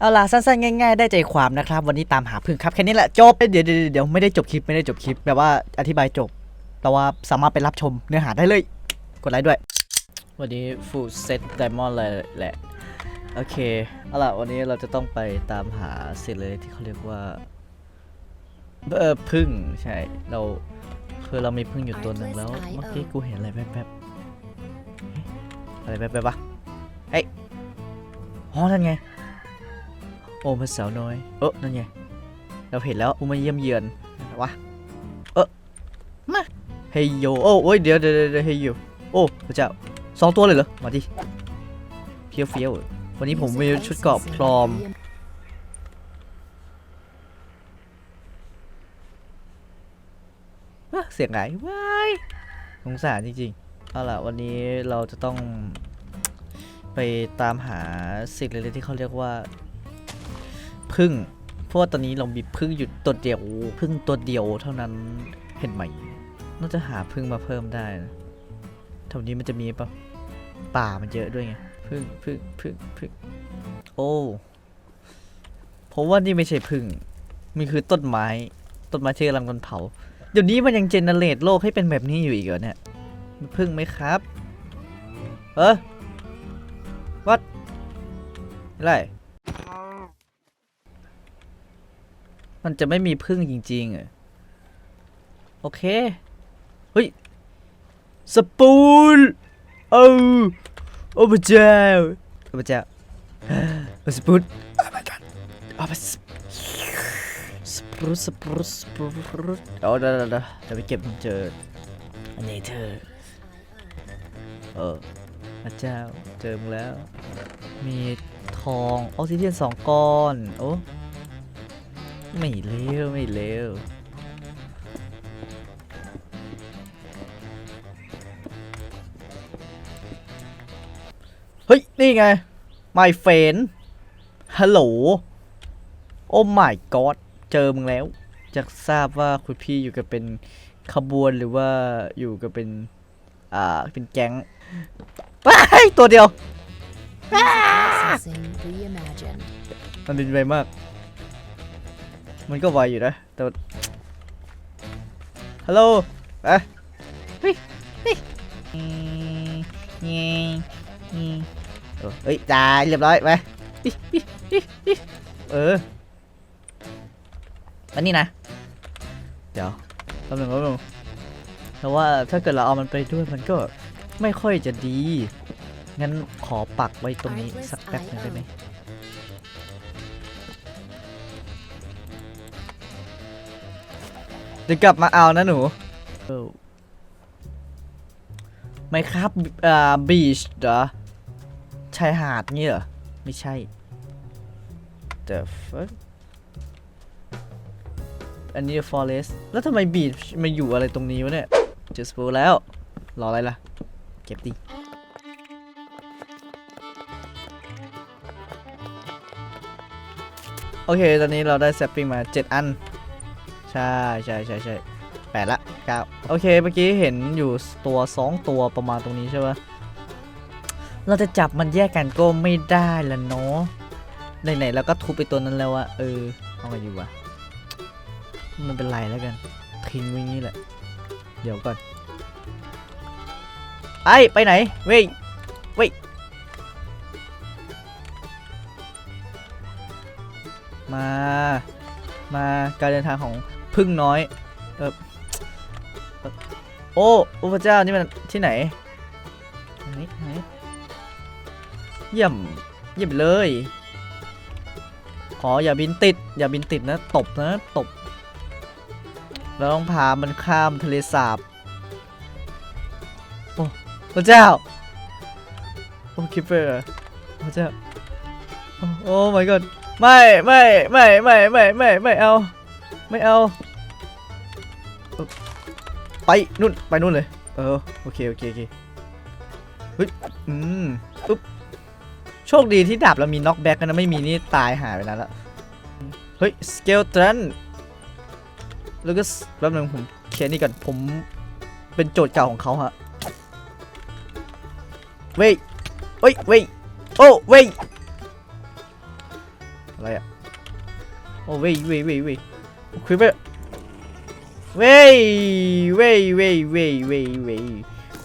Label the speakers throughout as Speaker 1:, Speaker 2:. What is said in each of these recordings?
Speaker 1: เอาล่ะสั้นๆง่ายๆได้ใจความนะครับ วันนี้ตามหาพึ่งครับแค่นี้แหละจบเดี๋ยวเดี๋ยวเดี๋ยวไม่ได้จบคลิปไม่ได้จบคลิปแบบว่าอธิบายจบ แต่ว่าสามารถไปรับชมเนื้อหาได้เลย กดไลค์ด้วย วันนี้ฟูลเซตไดมอนด์เลยแหละ โอเคเอาล่ะวันนี้เราจะต้องไปตามหาสิ่งเลยที่เขาเรียกว่าเออพึ่งใช่เราคือเรามีพึ่งอยู่ตัวหนึ่งแล้วเมื่อกี้กูเห็นอะไรแป๊บๆเฮ้ยอะไรแป๊บๆวะเฮ้ยอ๋อนั่นไง โอ้มันสาวน้อย เออนั่นไง เราเห็นแล้วอุมาเยี่ยมเยือนวะเออมาเฮโยโอ้โอ้ยเดี๋ยวเดี๋ยวเดี๋ยวเฮโยโอ้พระเจ้าสองตัวเลยเหรอ มาดิเฟี้ยวเฟี้ยว วันนี้ผมมีชุดเกราะพร้อมเอ้อเสียงไหนว้ายสงสารจริงๆ เอาล่ะ วันนี้เราจะต้องไปตามหาสิ่งเล็กๆที่เขาเรียกว่า พึ่งเพราะว่าตอนนี้เรามีพึ่งอยู่ตัวเดียวพึ่งตัวเดียวเท่านั้นเห็นไหมน่าจะหาพึ่งมาเพิ่มได้นะแถวนี้มันจะมีปะป่ามันเยอะด้วยไงพึ่งพึ่งพึ่งพึ่งโอ้ผมว่านี่ไม่ใช่พึ่งมันคือต้นไม้ต้นไม้ที่กำลังโดนเผาเดี๋ยวนี้มันยังเจเนเรตโลกให้เป็นแบบนี้อยู่อีกเหรอเนี่ยพึ่งไหมครับ เออวัดอะไร มันจะไม่มีพึ่งจริงๆเหรอโอเค เฮ้ย สปูนเออโอ้พระเจ้าโอ้พระเจ้าเออสปูนโอ้ my god โอ้พระสปรูตสปรูตสปรูตเดี๋ยวเดี๋ยวเดี๋ยวเดี๋ยวไปเก็บมันเจออันนี้เธอเออพระเจ้าเจอมึงแล้ว มีทองออกซิเจนสองก้อน โอ้ ไม่เลวไม่เลวเฮ้ย นี่ไง my friend ฮัลโหล โอ้ my god เจอมึงแล้ว จะทราบว่าคุณพี่อยู่กับเป็นขบวนหรือว่าอยู่กับเป็น อ่า เป็นแก๊งว้ายตัวเดียว
Speaker 2: Processing reimagined.
Speaker 1: มันบินไวมาก มันก็ไวอยู่นะแต่ว่าฮัลโหลอะเฮ้ยเฮ้ยอืมนี่อืมเออเฮ้ยจ่ายเรียบร้อยไปอิอิอิอิเอออันนี้นะ เดี๋ยวแป๊บหนึงแป๊บหนึงแต่ว่าถ้าเกิดเราเอามันไปด้วยมันก็ไม่ค่อยจะดี งั้นขอปักไว้ตรงนี้สักแป๊บหนึงได้ไหม เดี๋ยวกลับมาเอานะหนูไม่ครับอ่าบีชเหรอชายหาดเงี้ยเหรอ ไม่ใช่ The fuck อันนี้ forest แล้วทำไมบีชมาอยู่อะไรตรงนี้วะเนี่ย just full แล้ว รออะไรล่ะ เก็บดิโอเค ตอนนี้เราได้แซปปิ้งมา 7 อัน ใช่ใช่ใช่ใช่แปดละเก้าโอเคเมื่อกี้เห็นอยู่ตัวสองตัวประมาณตรงนี้ใช่ปะเราจะจับมันแยกกันก็ไม่ได้ละเนาะไหนๆเราก็ทุบไปตัวนั้นแล้วอะเออเอาไงดีวะมันเป็นไรแล้วกันทิ้งไว้งี้แหละ เดี๋ยวก่อนไอ้ไปไหนเว้ยเว้ยมา มาการเดินทางของ พึ่งน้อยเอออ่อโอ้โอ้พระเจ้านี่มันที่ไหนไหนไหนเยี่ยมเยี่ยมเลยขออย่าบินติด อย่าบินติดนะ ตบนะตบเราต้องพามันข้ามทะเลสาบโอ้พระเจ้าโอ้คิปเปอร์พระเจ้าโอ้โอ้ my god ไม่ไม่ไม่ไม่ไม่ไม่ไม่เอา ไม่เอา ไปนู่นไปนู่นเลย เออโอเคโอเคโอเคเฮ้ยอืมปุ๊บโชคดีที่ดาบเรามีน็อกแบ็กนะไม่มีนี่ตายหายไปแล้วละเฮ้ยสเกลตันแล้วก็แป๊บนึงผมเคลียร์นี่ก่อนผมเป็นโจทย์เก่าของเขาฮะเว้ยเว้ยเว้ยโอ้เว้ยอะไรอะโอ้เว้ยเว้ยเว้ยเว้ย คุยไปเว้ยเว้ยเว้ยเว้ยเว้ยเว้ย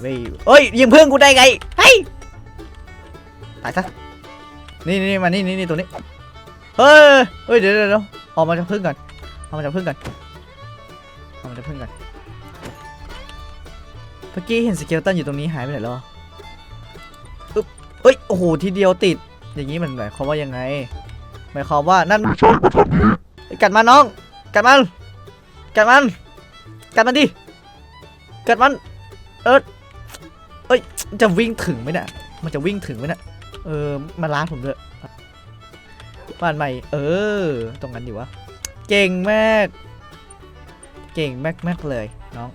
Speaker 1: เว้ยเอ้ยยิงเพื่อนกูได้ไงเฮ้ยตายซะนี่นี่มานี่นี่นี่ตัวนี้เฮ้ยเฮ้ยเดี๋ยวเดี๋ยวเออกมาจากพึ่งก่อนออกมาจากพึ่งก่อนออกมาจากพึ่งก่อนเมื่อกี้เห็นสเกลตันอยู่ตรงนี้หายไปไหนแล้วอึ๊บเอ้ยโอ้โหทีเดียวติด อย่างนี้มันหมายความว่ายังไงหมายความว่านั่นกัดมันน้อง กัดมัน กัดมัน กัดมันดิ กัดมัน เออเอ้ย จะวิ่งถึงไหมเนี่ย มันจะวิ่งถึงไหมเนี่ย เออ มาล้าผมด้วยบ้านใหม่ เออ ตรงนั้นดีวะ เก่งมาก เก่งมากมากเลยน้อง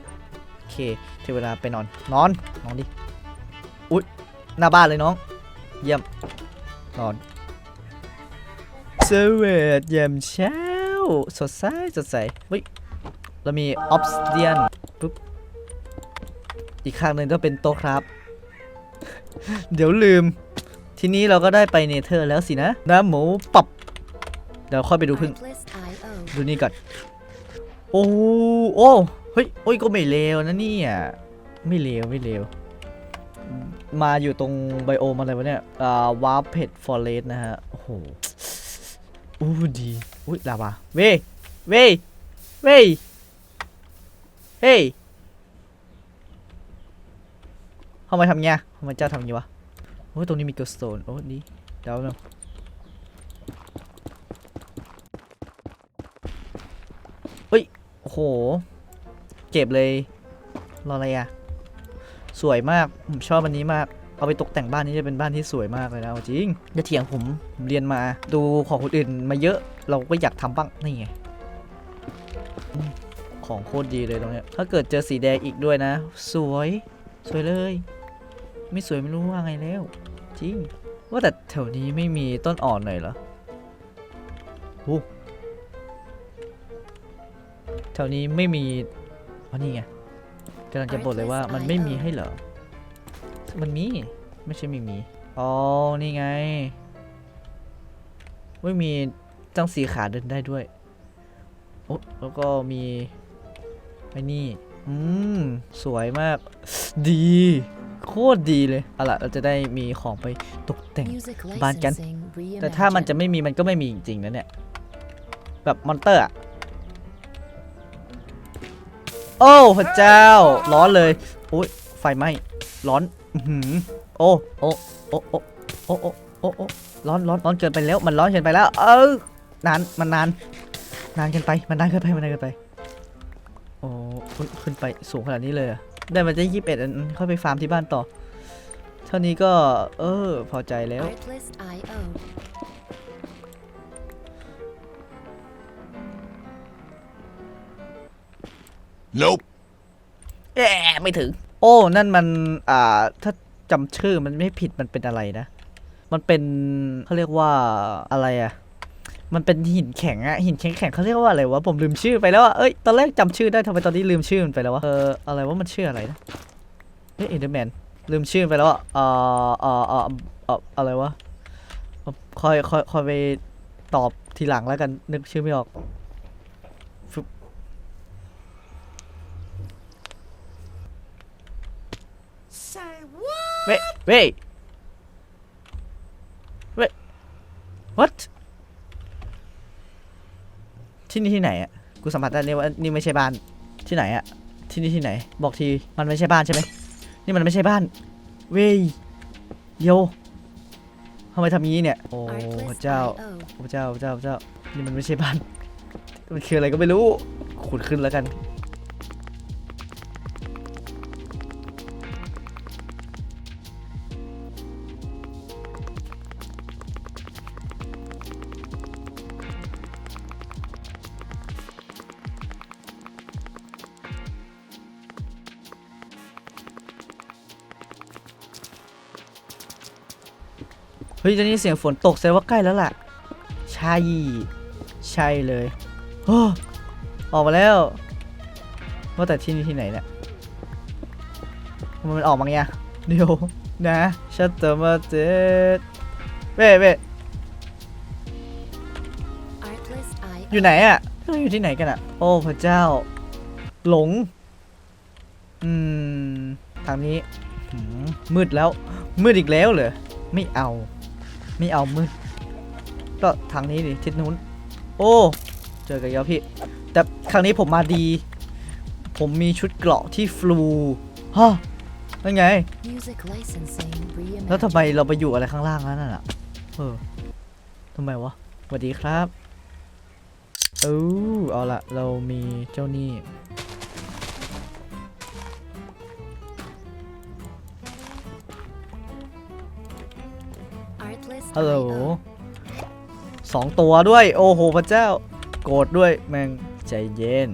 Speaker 1: โอเคถึงเวลาไปนอน นอน นอนดิ อุ๊ย หน้าบ้านเลยน้อง เยี่ยม นอนสวัสดียามเช้า สดใสสดใสเฮ้ยเรามีออฟสเดียนปุ๊บอีกข้างหนึ่งก็เป็นโต๊ะครับ เดี๋ยวลืม ทีนี้เราก็ได้ไปเนเธอร์แล้วสินะ น้ำหมูปับ เดี๋ยวค่อยไปดูพึ่ง ดูนี่ก่อน โอ้โอ้เฮ้ยโอ้ยก็ไม่เลวนะนี่ยไม่เลวไม่เลวมาอยู่ตรงไบโอมอะไรวะเนี่ย อ่าวาร์เพดฟอเรสนะฮะ โอ้โหอู้ดี อุ้ยลาวาเว้ยเว้ยเว้ยเฮ้ยทำไมทำเงี้ยทำไมเจ้าทำงี้วะโอ้ยตรงนี้มีเกลสโตนโอ้ดีเดี๋ยวนึงเฮ้ยโอ้โห เก็บเลย รออะไรอะสวยมาก ผมชอบอันนี้มากเอาไปตกแต่งบ้านนี้จะเป็นบ้านที่สวยมากเลยนะเอาจริงอย่าเถียงผมผมเรียนมาดูของคนอื่นมาเยอะ เราก็อยากทำบ้าง นี่ไงอืมของโคตรดีเลยตรงเนี้ย ถ้าเกิดเจอสีแดงอีกด้วยนะ สวย สวยเลย ไม่สวยไม่รู้ว่าไงแล้ว จริง ว่าแต่แถวนี้ไม่มีต้นอ่อนหน่อยเหรอโอ้แถวนี้ไม่มีอ๋อนี่ไงกำลังจะบ่นเลยว่ามันไม่มีให้เหรอ มันมี ไม่ใช่ไม่มี อ๋อ นี่ไง ไม่มี จ้องสีขาเดินได้ด้วยโอ้แล้วก็มีไอ้นี่ อืม สวยมาก ดี โคตรดีเลยเอาล่ะเราจะได้มีของไปตกแต่งบ้านกัน แต่ถ้ามันจะไม่มีมันก็ไม่มีจริงๆนะเนี่ย แบบมอนเตอร์อะโอ้พระเจ้า ร้อนเลยอุ้ยไฟไหม้ร้อนหืมโอ้โอ้โอ้โอ้โอ้โอ้ร้อนร้อนร้อนเกินไปแล้ว มันร้อนเกินไปแล้ว เออ นานมันนาน นานเกินไปมันนานเกินไปมันนานเกินไปโอ้อุ๊ยขึ้นไปสูงขนาดนี้เลยเหรอได้มาได้ยี่สิบเอ็ดอันค่อยไปฟาร์มที่บ้านต่อ เท่านี้ก็ เออ พอใจแล้ว
Speaker 2: Artlist.io
Speaker 1: แอะไม่ถึง โอ้ นั่นมัน อ่า ถ้าจำชื่อมันไม่ผิดมันเป็นอะไรนะ มันเป็นเขาเรียกว่าอะไรอะ มันเป็นหินแข็งอะหินแข็งแข็งๆเขาเรียกว่าอะไรวะผมลืมชื่อไปแล้วอะเอ้ยตอนแรกจำชื่อได้ทำไมตอนนี้ลืมชื่อมันไปแล้ววะเอออะไรว่ามันชื่ออะไรนะเฮ้ยเอ็นเดอร์แมนลืมชื่อมันไปแล้วอะเอ่อเอ่อเอ่อเอ่ออะไรวะคอยคอยคอยไปตอบทีหลังแล้วกันนึกชื่อไม่ออกเว้ยเว้ยเว้ย what ที่นี่ที่ไหนอะกูสัมผัสได้เลยว่านี่ไม่ใช่บ้านที่ไหนอะที่นี่ที่ไหน บอกทีมันไม่ใช่บ้านใช่ไหมนี่มันไม่ใช่บ้าน เว้ยโยทำไมทำอย่างนี้เนี่ย โอ้พระเจ้า
Speaker 2: Artlist.io
Speaker 1: พระเจ้าพระเจ้าพระเจ้า นี่มันไม่ใช่บ้าน มันคืออะไรก็ไม่รู้ ขุดขึ้นแล้วกัน ฮ้ยตอนนี้เสียงฝนตกแสดงว่าใกล้แล้วล่ะ ใช่ ใช่เลยโอ้ออกมาแล้ว ว่าแต่ที่นี่ที่ไหนเนี่ยมันออกมาไงเดี๋ยวนะชัตเตอร์มาเจ็ดเว้เว้อยู่ไหนอะเราอยู่ที่ไหนกันอะโอ้พระเจ้า หลง อืม ทางนี้มืดแล้ว มืดอีกแล้วเหรอ ไม่เอา ไม่เอามืดก็ทางนี้ดิทิศนู้น โอ้ เจอกันแล้วพี่ แต่ครั้งนี้ผมมาดี ผมมีชุดเกราะที่ฟลูฮะนั่นไง
Speaker 2: Music Licensing
Speaker 1: แล้วทำไม
Speaker 2: Reimagined
Speaker 1: เราไปอยู่อะไรข้างล่างแล้วนั่นอะ เออทำไมวะสวัสดีครับ เออเอาละเรามีเจ้าหนี้ ฮัลโหล
Speaker 2: IO
Speaker 1: สองตัวด้วย โอ้โหพระเจ้า โกรธด้วยแม่งใจเย็น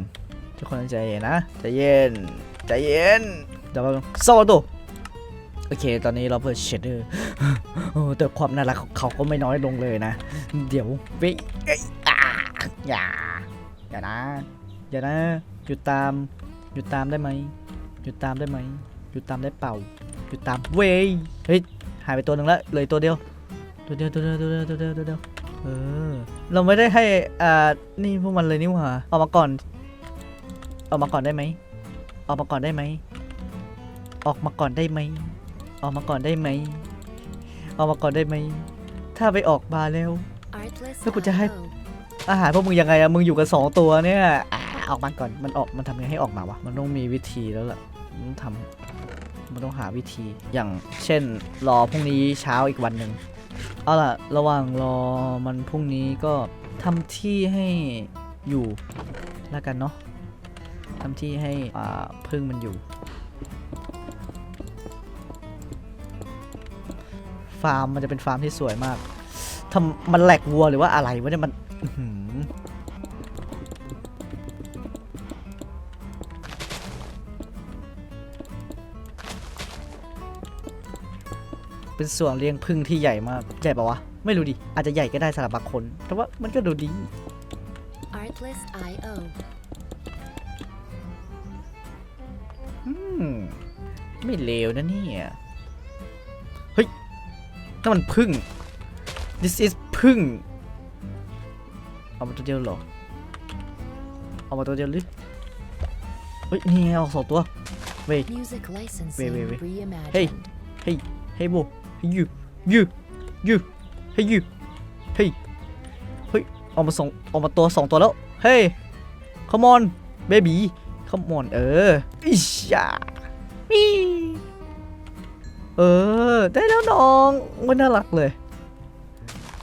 Speaker 1: ทุกคนใจเย็นนะ ใจเย็น ใจเย็น เดี๋ยวมาโซ่ตัวโอเค ตอนนี้เราเพิ่มเชดเดอร์แต่ความน่ารักของเขาก็ไม่น้อยลงเลยนะ เดี๋ยวไปเอ้ยอ่าอย่า อย่านะ อย่านะ หยุดตาม หยุดตามได้ไหม หยุดตามได้ไหม หยุดตามได้เปล่า หยุดตาม เว้ย เฮ้ย หายไปตัวหนึ่งแล้วเหลยตัวเดียว ตัวเดียวตัวเดียวตัวเดียวตัวเดียวตัวเดียวเออ เราไม่ได้ให้อ่านี่พวกมันเลยนี่หว่าออกมาก่อน ออกมาก่อนได้ไหมออกมาก่อนได้ไหมออกมาก่อนได้ไหมออกมาก่อนได้ไหมออกมาก่อนได้ไหมถ้าไปออกมาแล้ว
Speaker 2: Artlist
Speaker 1: แล้วกูจะให้
Speaker 2: IO
Speaker 1: อาหารพวกมึงยังไงอะมึงอยู่กันสองตัวเนี่ยอ่าออกมาก่อนมันออกมันทำยังไงให้ออกมาวะมันต้องมีวิธีแล้วล่ะมันต้องทำมันต้องหาวิธีอย่างเช่น รอพรุ่งนี้เช้าอีกวันหนึ่ง เอาล่ะ ระหว่างรอมันพรุ่งนี้ก็ทำที่ให้อยู่แล้วกันเนาะทำที่ให้พึ่งมันอยู่ ฟาร์มมันจะเป็นฟาร์มที่สวยมากทำมันแหลกวัวหรือว่าอะไรวะเนี่ยมัน เป็นส่วนเลี้ยงพึ่งที่ใหญ่มากใหญ่ปะวะ ไม่รู้ดิ อาจจะใหญ่ก็ได้สำหรับบางคน แต่ว่ามันก็ดูดี
Speaker 2: Artlist IO
Speaker 1: อืม ไม่เลวนะเนี่ย เฮ้ยนั่นมันพึ่ง this is พึ่ง เอามาตัวเดียวเหรอ เอามาตัวเดียวหรือเฮ้ย นี่ไงเอาสองตัว เว้ย
Speaker 2: Music Licensing
Speaker 1: Wait, wait, wait.
Speaker 2: Reimagined
Speaker 1: เฮ้ย เฮ้ย เฮ้ยโบเฮ้ยยูยูยูเฮ้ยยูเฮ้ยเฮ้ยออกมาสองออกมาตัวสองตัวแล้วเฮ้ย come on baby come on เอออิชยามีเออ ได้แล้วน้องมันน่ารักเลย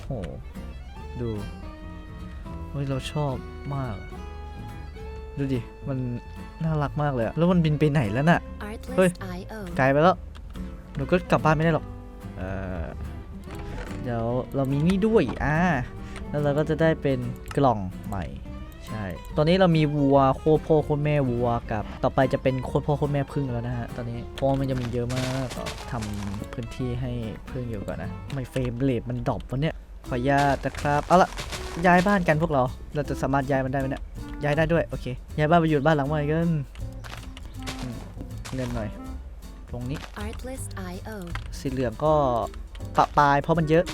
Speaker 1: โหดูเฮ้ยเราชอบมาก ดูดิ มันน่ารักมากเลยอะแล้วมันบินไปไหนแล้วน่ะ Wait.
Speaker 2: Artlist IO
Speaker 1: ไกลไปแล้วหนูก็กลับบ้านไม่ได้หรอก เดี๋ยวเรามีนี่ด้วยอ่าแล้วเราก็จะได้เป็นกล่องใหม่ใช่ ตอนนี้เรามีวัวโคตรพ่อโคแม่วัวกับ ต่อไปจะเป็นโคตรพ่อโคแม่พึ่งแล้วนะฮะ ตอนนี้เพราะมันจะมีเยอะมากก็ทำพื้นที่ให้พึ่งอยู่ก่อนนะ ไม่เฟรมเรทมันดรอปวะเนี่ย ขออนุญาตนะครับ เอาละย้ายบ้านกันพวกเรา เราจะสามารถย้ายมันได้ไหมเนี่ย ย้ายได้ด้วย โอเค ย้ายบ้านไปอยู่บ้านหลังใหม่กัน เงินหน่อย ตรงนี้
Speaker 2: Artlist IO
Speaker 1: สีเหลืองก็ปะปลายเพราะมันเยอะ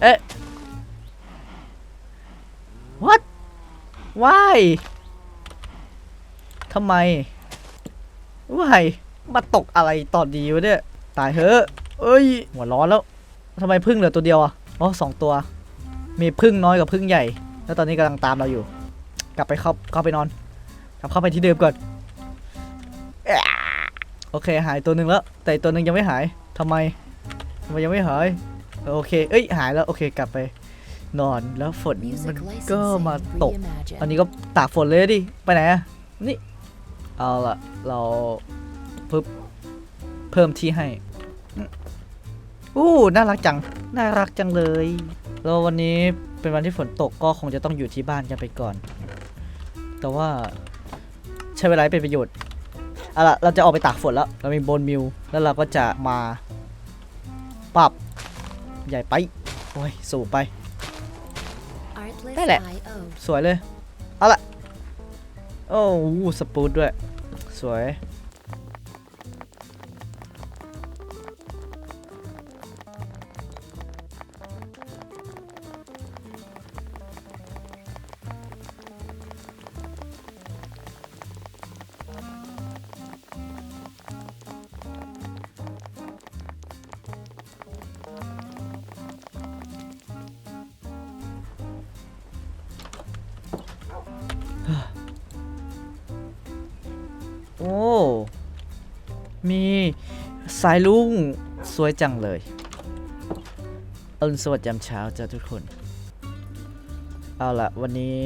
Speaker 1: เอ๊ะ what why ทำไม why มาตกอะไรตอนดีวะเนี่ย ตายเถอะเอ้ย หัวร้อนแล้วทำไมพึ่งเหลือตัวเดียวอะอ๋อสองตัว มีพึ่งน้อยกับพึ่งใหญ่ แล้วตอนนี้กำลังตามเราอยู่ กลับไปเข้าเข้าไปนอน กลับเข้าไปที่เดิมก่อน โอเคหายตัวหนึ่งแล้ว แต่อีกตัวหนึ่งยังไม่หายทำไมทำไมยังไม่หายเออโอเคเอ้ยหายแล้วโอเคกลับไป นอนแล้วฝนมัน
Speaker 2: Music
Speaker 1: ก็มา
Speaker 2: Licensing
Speaker 1: ตก
Speaker 2: Reimagined
Speaker 1: อันนี้ก็ตากฝนเลยดิไปไหนอะนี่เอาละเราปึ๊บเพิ่มที่ให้อืมอู้น่ารักจังน่ารักจังเลยแล้ววันนี้เป็นวันที่ฝนตกก็คงจะต้องอยู่ที่บ้านกันไปก่อน แต่ว่าใช้เวลาให้เป็นประโยชน์ เอาละเราจะออกไปตากฝนแล้ว เรามีโบนมิลแล้วเราก็จะมาปรับใหญ่ไป โอ้ย สูงไป
Speaker 2: Artlist
Speaker 1: ได้แหละ
Speaker 2: IO
Speaker 1: สวยเลย เอาละโอ้โหสปูดด้วย สวย มีสายลุงสวยจังเลยอรุณสวัสดิ์ยามเช้าจ้าทุกคน เอาละวันนี้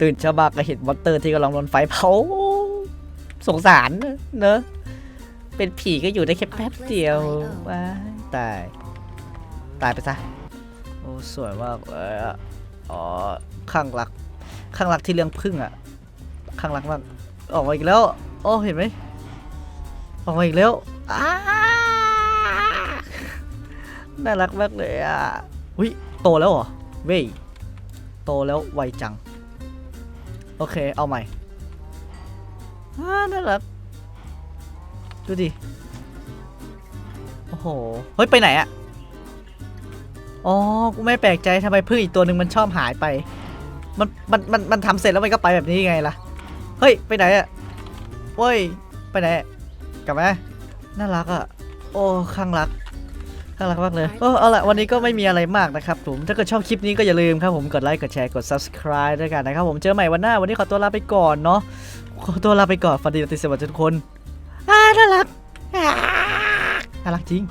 Speaker 1: ตื่นเช้ามาก็เห็นมอนเตอร์ที่กำลังโดนไฟเผาสงสารเนอะ เป็นผีก็อยู่ได้แค่แป๊บเดียวว้าตาย ตายไปซะ โอ้สวยมากเลยอะอ๋อข้างรัก ข้างรักที่เลี้ยงพึ่งอะข้างรักมาก ออกมาอีกแล้ว โอ้เห็นไหม ออกมาอีกแล้วน่ารักมากเลยอะอุ้ยโตแล้วเหรอ เว้ย โตแล้วไวจัง โอเค เอาใหม่น่ารัก ดูดิ โอ้โห เฮ้ย ไปไหนอะอ๋อ กูไม่แปลกใจทำไมพึ่งอีกตัวหนึ่งมันชอบหายไป มัน มัน มัน มันทำเสร็จแล้วมันก็ไปแบบนี้ไงล่ะ เฮ้ย ไปไหนอะเว้ย ไปไหนอะ กลับมาน่ารักอะโอ้ข้างรักข้างรักมากเลยเออเอาละวันนี้ก็ไม่มีอะไรมากนะครับผม ถ้าเกิดชอบคลิปนี้ก็อย่าลืมครับผมกดไลค์กดแชร์กด subscribe ด้วยกันนะครับผมเจอใหม่วันหน้าวันนี้ขอตัวลาไปก่อนเนาะขอตัวลาไปก่อนฝันดีราตรีสวัสดิ์ทุกคนอ่าน่ารักอ่าน่ารักจริง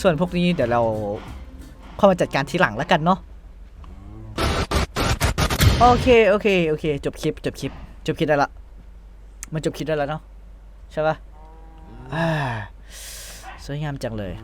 Speaker 1: ส่วนพวกนี้เดี๋ยวเราเข้ามาจัดการทีหลังแล้วกันเนาะโอเคโอเคโอเค จบคลิปจบคลิป จบคลิปได้ละมันจบคลิปได้แล้วเนาะใช่ปะอ่า สวยงามจังเลย